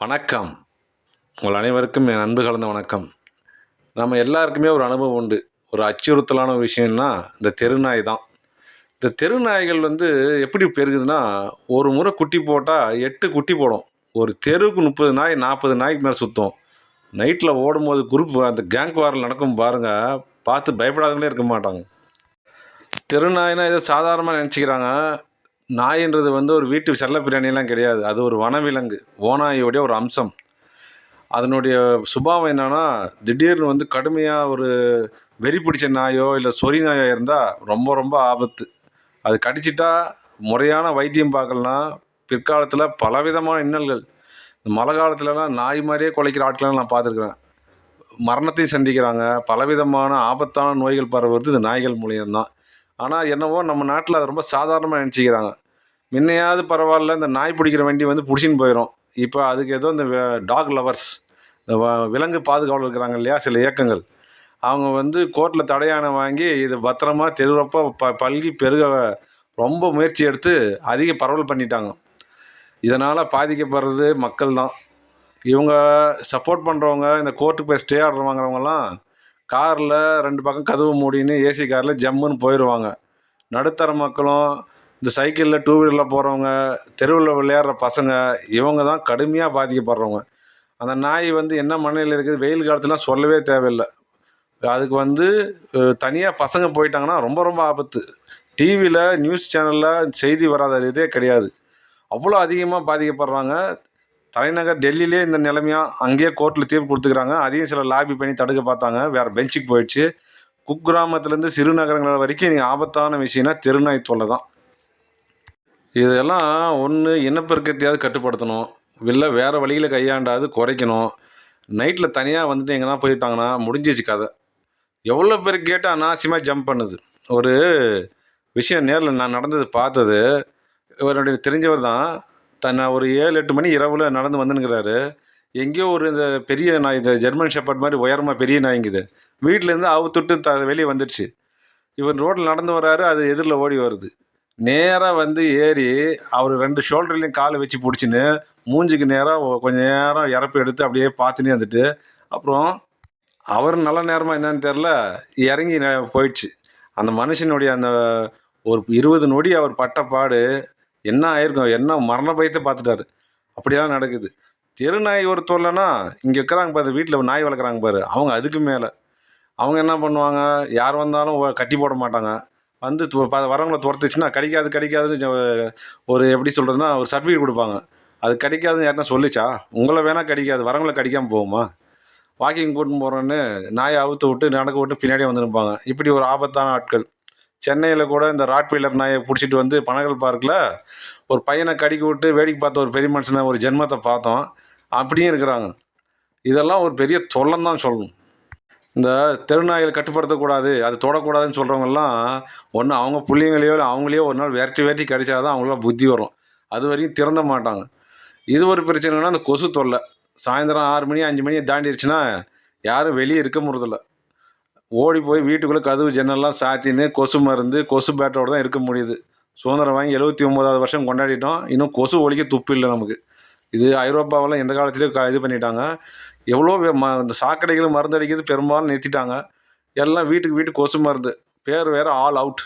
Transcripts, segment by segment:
வணக்கம். உங்கள் அனைவருக்கும் என் அன்பு கலந்த வணக்கம். நம்ம எல்லாருக்குமே ஒரு அனுபவம் உண்டு. ஒரு அச்சுறுத்தலான விஷயம்னா இந்த தெருநாய் தான். இந்த தெருநாய்கள் வந்து எப்படி பெருகுதுன்னா ஒரு முறை குட்டி போட்டால் எட்டு குட்டி போடும். ஒரு தெருவுக்கு முப்பது நாய் நாற்பது நாய்க்கு மேலே சுற்றும் நைட்டில் ஓடும்போது குரூப் அந்த கேங் வாரில் நடக்கும் பாருங்கள் பார்த்து பயப்படாதவங்களே இருக்க மாட்டாங்க. தெருநாய்னா ஏதோ சாதாரணமாக நினச்சிக்கிறாங்க. நாயின்றது வந்து ஒரு வீட்டு செல்ல பிராணியெல்லாம் கிடையாது. அது ஒரு வனவிலங்கு ஓநாயோடைய ஒரு அம்சம். அதனுடைய சுபாவம் என்னென்னா திடீர்னு வந்து கடுமையாக ஒரு வெறி பிடிச்ச நாயோ இல்லை சொறி நாயோ இருந்தால் ரொம்ப ரொம்ப ஆபத்து. அது கடிச்சிட்டா முறையான வைத்தியம் பார்க்கலனா பிற்காலத்தில் பலவிதமான இன்னல்கள். மழை காலத்துலலாம் நாய் மாதிரியே குலைக்கிற ஆட்களெல்லாம் நான் பார்த்துருக்குறேன். மரணத்தையும் சந்திக்கிறாங்க. பலவிதமான ஆபத்தான நோய்கள் பரவுறது இந்த நாய்கள் மூலியம்தான். ஆனால் என்னவோ நம்ம நாட்டில் அதை ரொம்ப சாதாரணமாக நினச்சிக்கிறாங்க. முன்னையாவது பரவாயில்ல இந்த நாய் பிடிக்கிற வண்டி வந்து பிடிச்சின்னு போயிடும் இப்போ அதுக்கு ஏதோ இந்த டாக் லவர்ஸ் இந்த விலங்கு பாதுகாவலர் இருக்கிறாங்க இல்லையா சில இயக்கங்கள். அவங்க வந்து கோர்ட்டில் தடையானை வாங்கி இது பத்திரமா தெருவப்போ ப பல்கி பெருக ரொம்ப முயற்சி எடுத்து அதிக பரவல் பண்ணிட்டாங்க. இதனால் பாதிக்கப்படுறது மக்கள் தான். இவங்க சப்போர்ட் பண்ணுறவங்க இந்த கோர்ட்டுக்கு போய் ஸ்டே ஆர்டர் வாங்குறவங்கலாம் காரில் ரெண்டு பக்கம் கதவு மூடின்னு ஏசி காரில் ஜம்முன்னு போயிடுவாங்க நடுத்தர மக்களும் இந்த சைக்கிளில் டூ வீலரில் போகிறவங்க தெருவில் விளையாடுற பசங்க இவங்க தான் கடுமையாக பாதிக்கப்படுறவங்க. அந்த நாய் வந்து என்ன மண்ணில் இருக்குது? வெயில் காலத்துலாம் சொல்லவே தேவையில்லை. அதுக்கு வந்து தனியாக பசங்க போயிட்டாங்கன்னா ரொம்ப ரொம்ப ஆபத்து. டிவியில் நியூஸ் சேனலில் செய்தி வராத இதே கிடையாது. அவ்வளோ அதிகமாக பாதிக்கப்படுறாங்க. தலைநகர் டெல்லியிலே இந்த நிலைமையாக அங்கேயே கோர்ட்டில் தீர்ப்பு கொடுத்துக்கிறாங்க. அதையும் சில லாபி பண்ணி தடுக்க பார்த்தாங்க. வேறு பெஞ்சுக்கு போயிடுச்சு. குக்கிராமத்துலேருந்து சிறுநகரங்கள் வரைக்கும் நீங்கள் ஆபத்தான விஷயம்னா தெருநாய் தொல்லை தான் இதெல்லாம் ஒன்று இனப்பெருக்கத்தையாவது கட்டுப்படுத்தணும். இல்லை வேறு வழியில் கையாண்டாவது குறைக்கணும். நைட்டில் தனியாக வந்துட்டு எங்கன்னா போயிட்டாங்கன்னா முடிஞ்சிச்சு கதை. எவ்வளோ பேர் கேட்டு அனாவசியமாக ஜம்ப் பண்ணுது. ஒரு விஷயம் நேரில் நான் நடந்தது பார்த்தது. இவருடைய தெரிஞ்சவர் தான். தன்னை ஒரு ஏழு எட்டு மணி இரவில் நடந்து வந்துனுங்கிறாரு எங்கேயோ ஒரு இந்த பெரிய நாய் இந்த ஜெர்மன் ஷெப்பர்ட் மாதிரி உயரமாக பெரிய நாய்ங்குது. வீட்டிலேருந்து அவுத்துட்டு த வெளியே வந்துடுச்சு இவர் ரோட்டில் நடந்து வராரு அது எதிரில் ஓடி வருது. நேராக வந்து ஏறி அவர் ரெண்டு ஷோல்டர்லேயும் காலை வச்சு பிடிச்சின்னு மூஞ்சிக்கு நேராக கொஞ்சம் நேரம் இறப்பு எடுத்து அப்படியே பார்த்துனே வந்துட்டு அப்புறம் அவர் நல்ல நேரமாக என்னன்னு தெரில இறங்கி போயிடுச்சு. அந்த மனுஷனுடைய அந்த ஒரு இருபது நொடி அவர் பட்ட பாடு என்ன ஆயிருக்கும் என்ன மரண பயத்தை பார்த்துட்டாரு. அப்படியெல்லாம் நடக்குது. தெருநாய் ஒரு தொல்லைன்னா இங்கே இருக்கிறாங்க பாரு வீட்டில் நாய் வளர்க்குறாங்க பாரு அவங்க அதுக்கு மேலே. அவங்க என்ன பண்ணுவாங்க யார் வந்தாலும் கட்டி போட மாட்டாங்க. வந்து து- ப- வரவங்களை துரத்துச்சுன்னா கடிக்காது கடிக்காதுன்னு ஒரு எப்படி சொல்கிறதுனா ஒரு சர்டிஃபிகேட் கொடுப்பாங்க. அது கிடைக்காதுன்னு யாருன்னா சொல்லிச்சா? உங்களை வேணால் கிடைக்காது வரவங்களை கடிக்காமல் போகுமா? வாக்கிங் கூட்டின்னு போகிறோன்னு நாயை அவுத்து விட்டு நடக்க விட்டு பின்னாடியே வந்து நிற்பாங்க இப்படி ஒரு ஆபத்தான ஆட்கள். சென்னையில் கூட இந்த ராட்வீலர் நாயை பிடிச்சிட்டு வந்து பனகல் பார்க்கில் ஒரு பையனை கடிக்க விட்டு வேடிக்கை பார்த்த ஒரு பெரிய மனுஷனை ஒரு ஜென்மத்தை பார்த்தோம். அப்படியும் இருக்கிறாங்க. இதெல்லாம் ஒரு பெரிய தொல்லம் தான் சொல்லணும். இந்த தெருநாய்கள் கட்டுப்படுத்தக்கூடாது அது தொடக்கூடாதுன்னு சொல்கிறவங்கெல்லாம் ஒன்று அவங்க பிள்ளைங்களையோ இல்லை அவங்களையோ ஒரு நாள் விரட்டி விரட்டி கடிச்சாதான் அவங்களாம் புத்தி வரும். அது வரைக்கும் திறந்த மாட்டாங்க. இது ஒரு பிரச்சனைனா அந்த கொசு தொல்லை. சாயந்தரம் ஆறு மணி அஞ்சு மணியை தாண்டிடுச்சுன்னா யாரும் வெளியே இருக்க முடியறதில்ல ஓடி போய் வீட்டுக்குள்ளே கதவு ஜன்னல்லாம் சாத்தின்னு கொசு மருந்து கொசு பேட்டோட தான் இருக்க முடியுது. சுதந்திரம் வாங்கி எழுபத்தி ஒம்போதாவது வருஷம் கொண்டாடிட்டோம். இன்னும் கொசு ஒழிக்க துப்பு இல்லை நமக்கு. இது ஐரோப்பாவெல்லாம் எந்த காலத்துலேயும் இது பண்ணிட்டாங்க. எவ்வளோ ம இந்த சாக்கடைகள் மருந்து அடிக்கிறது பெரும்பாலும் நிறுத்திட்டாங்க. எல்லாம் வீட்டுக்கு வீட்டு கொசு மருந்து. பேர் வேறு ஆல் அவுட்.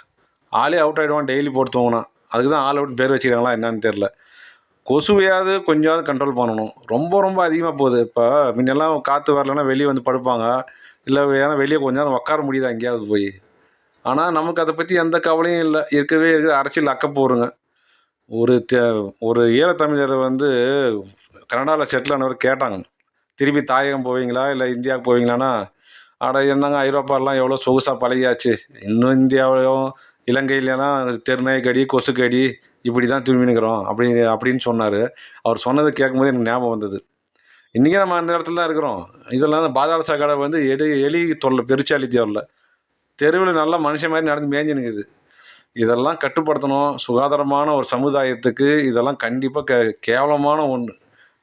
ஆளே அவுட் ஆகிடுவான் டெய்லி போட்டு தூங்கினா அதுக்கு தான் ஆல் அவுட் பேர் வச்சுக்கிறாங்களா என்னன்னு தெரில கொசுவையாவது கொஞ்சமாவது கண்ட்ரோல் பண்ணணும். ரொம்ப ரொம்ப அதிகமாக போகுது. இப்போ முன்னெல்லாம் காற்று வரலன்னா வெளியே வந்து படுப்பாங்க. இல்லை ஏன்னா வெளியே கொஞ்ச நேரம் உட்கார முடியுது எங்கேயாவது போய். ஆனால் நமக்கு அதை பற்றி எந்த கவலையும் இல்லை. இருக்கவே இருக்குது. அரசியல் அக்க போருங்க. ஒரு தே ஒரு ஈழத்தமிழரை வந்து கனடாவில் செட்டில் ஆனவர் கேட்டாங்க. திரும்பி தாயகம் போவீங்களா? இல்லை இந்தியாவுக்கு போவீங்களான்னா அட என்னங்க ஐரோப்பாலாம் எவ்வளோ சொகுசாக பழகியாச்சு. இன்னும் இந்தியாவிலும் இலங்கையிலலாம் தெருநாய் கடி கொசு கடி இப்படி தான் திரும்பினுக்கிறோம் அப்படி அப்படின்னு சொன்னார். அவர் சொன்னதை கேட்கும்போது எனக்கு ஞாபகம் வந்தது. இன்றைக்கி நம்ம அந்த இடத்துல தான் இருக்கிறோம். இதெல்லாம் பாதாள சாக்கடை வந்து எடு எலி தொல்லை பெருச்சாலி தேவையில்ல தெருவில் நல்லா மனுஷன் மாதிரி நடந்து மேய்ஞ்சினுக்குது இதெல்லாம் கட்டுப்படுத்தணும். சுகாதாரமான ஒரு சமுதாயத்துக்கு இதெல்லாம் கண்டிப்பாக கே கேவலமான ஒன்று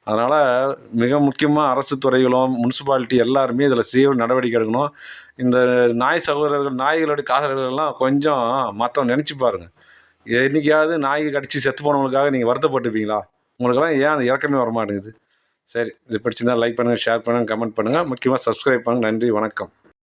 அதனால் மிக முக்கியமாக அரசு துறைகளும் முனிசிபாலிட்டி எல்லாருமே இதில் சீவிர நடவடிக்கை எடுக்கணும். இந்த நாய் சகோதரர்கள் நாய்களுடைய காதலர்கள்லாம் கொஞ்சம் மற்றவங்க நினச்சி பாருங்கள் என்றைக்காவது நாய் கடிச்சு செத்து போனவங்களுக்காக நீங்கள் வருத்தப்பட்டுப்பீங்களா உங்களுக்கெல்லாம் ஏன் அந்த இறக்கமே வர மாட்டேங்குது சரி இது பிடிச்சிருந்தா லைக் பண்ணுங்கள் ஷேர் பண்ணுங்கள் கமெண்ட் பண்ணுங்கள் முக்கியமாக சப்ஸ்கிரைப் பண்ணுங்கள் நன்றி வணக்கம்.